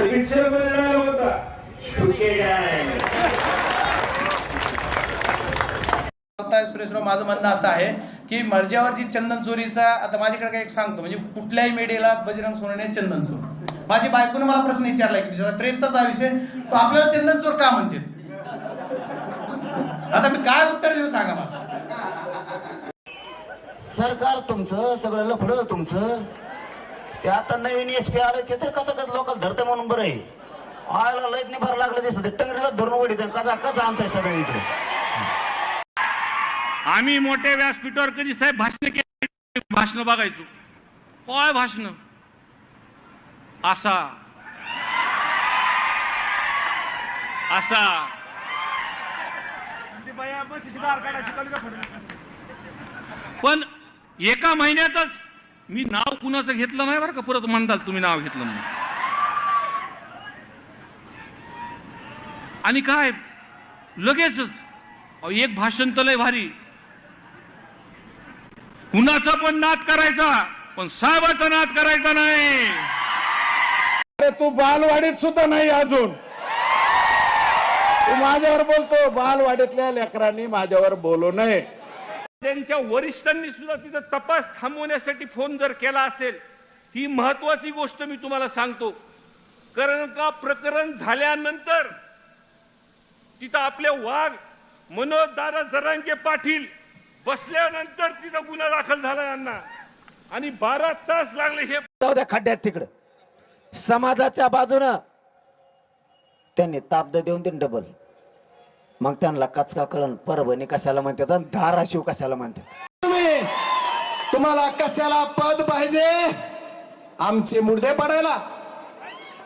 Picture होता सुरेशराव माझं म्हणणं असं आहे की मर्जावरची चंदन चोरीचा आता माझ्याकडे काय एक सांगतो म्हणजे कुठल्याही मीडियाला बजरंग सोनवणे चंदन चोर. माझी बायकोने मला प्रश्न विचारला की तुझ्या प्रेसचाच हा विषय तो आपल्याला चंदन चोर का म्हणते आता मी काय उत्तर देऊ सांगा मला? सरकार तुमचं सगळं लफडं तुमचं. ते आता नवीन एस पी आलं ते तर कचा कच लोकल धरते म्हणून बरं आहे. आयला लयत नाही बरं लागलं दिसत. टंगरीला धरून वडीत कचा कचा आणताय सगळं इकडे आम्ही मोठ्या व्यासपीठावर कधी साहेब भाषण केले भाषण बघायचो. काय भाषण? असा असा पण एका महिन्यातच मी नाव कुणाचं घेतलं नाही बरं का? परत म्हणताल तुम्ही नाव घेतलं म्हणून. आणि काय? लगेचच. एक भाषण तर लय भारी. कुणाचा पण नाद करायचा पण साहेबाचा नाद करायचा नाही. अरे तू बालवाडीत सुद्धा नाही अजून. तू माझ्यावर बोलतो. बालवाडीतल्या लेकरांनी माझ्यावर बोलू नये. त्यांच्या वरिष्ठांनी सुद्धा तिथं तपास थांबवण्यासाठी फोन जर केला असेल ही महत्वाची गोष्ट मी तुम्हाला सांगतो. कारण का प्रकरण झाल्यानंतर तिथं आपले वाघ मनोज दादा जरांगे पाटील बसल्यानंतर तिथं गुन्हा दाखल झाला यांना. आणि बारा तास लागले हे जाऊ द्या खड्ड्यात तिकडं. समाजाच्या बाजूनं त्यांनी ताब्द देऊन देऊन डबल मग त्यांना कचका कळण परभणी कशाला म्हणतात आणि धाराशिव कशाला म्हणतात? तुम्ही तुम्हाला कशाला पद पाहिजे? आमचे मुर्दे पडायला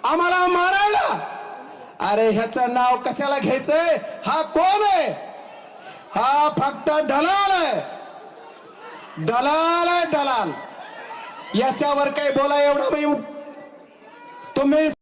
आम्हाला मारायला. अरे ह्याचं नाव कशाला घ्यायचंय? हा कोण आहे? हा फक्त दलाल आहे. दलाल आहे दलाल. याच्यावर काही बोला एवढा मी. तुम्ही